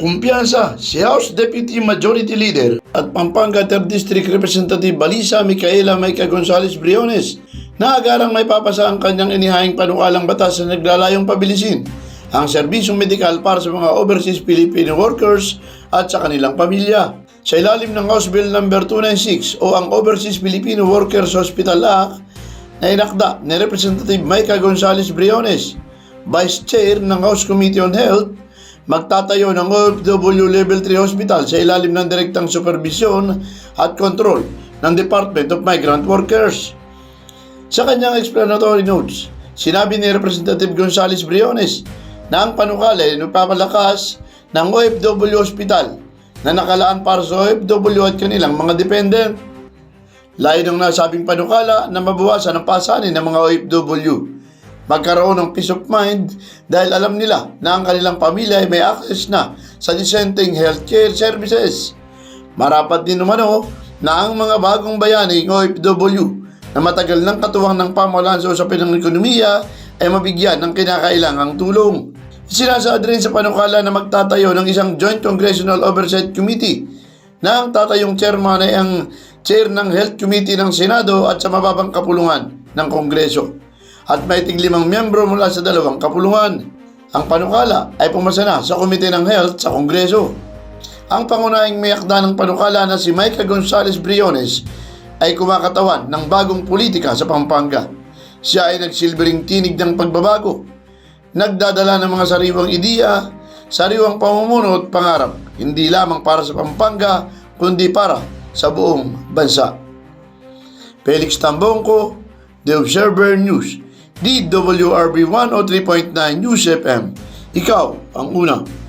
Kumpiyansa si House Deputy Majority Leader at Pampanga 3rd District Representative Balisa Micaela Maica Gonzales Briones na agarang may papasa ang kanyang inihahing panukalang batas na naglalayong pabilisin ang serbisyong medikal para sa mga overseas Filipino workers at sa kanilang pamilya. Sa ilalim ng House Bill No. 296 o ang Overseas Filipino Workers Hospital Act na inakda ni Representative Maica Gonzales Briones, Vice Chair ng House Committee on Health, magtatayo ng OFW Level 3 Hospital sa ilalim ng direktang supervisyon at control ng Department of Migrant Workers. Sa kanyang explanatory notes, sinabi ni Representative Gonzales Briones na ang panukala ay nagpapalakas ng OFW Hospital na nakalaan para sa OFW at kanilang mga dependent. Layo ng nasabing panukala na mabawasan ang pasanin ng mga OFW. Magkaroon ng peace of mind dahil alam nila na ang kanilang pamilya ay may access na sa dissenting healthcare services. Marapat din umano na ang mga bagong bayaning OFW na matagal ng katuwang ng pamahalaan sa usapin ng ekonomiya ay mabigyan ng kinakailangang tulong. Sinasaad rin sa panukala na magtatayo ng isang Joint Congressional Oversight Committee na ang tatayong chairman ay ang chair ng Health Committee ng Senado at sa mababang kapulungan ng Kongreso at may tiglimang miyembro mula sa dalawang kapulungan. Ang panukala ay pumasa na sa Komite ng Health sa Kongreso. Ang pangunahing may akda ng panukala na si Micah Gonzales Briones ay kumakatawan ng bagong politika sa Pampanga. Siya ay nagsilbering tinig ng pagbabago. Nagdadala ng mga sariwang ideya, sariwang pamumuno at pangarap, hindi lamang para sa Pampanga, kundi para sa buong bansa. Felix Tambongko, The Observer News, DWRB 103.9 News FM. Ikaw ang una.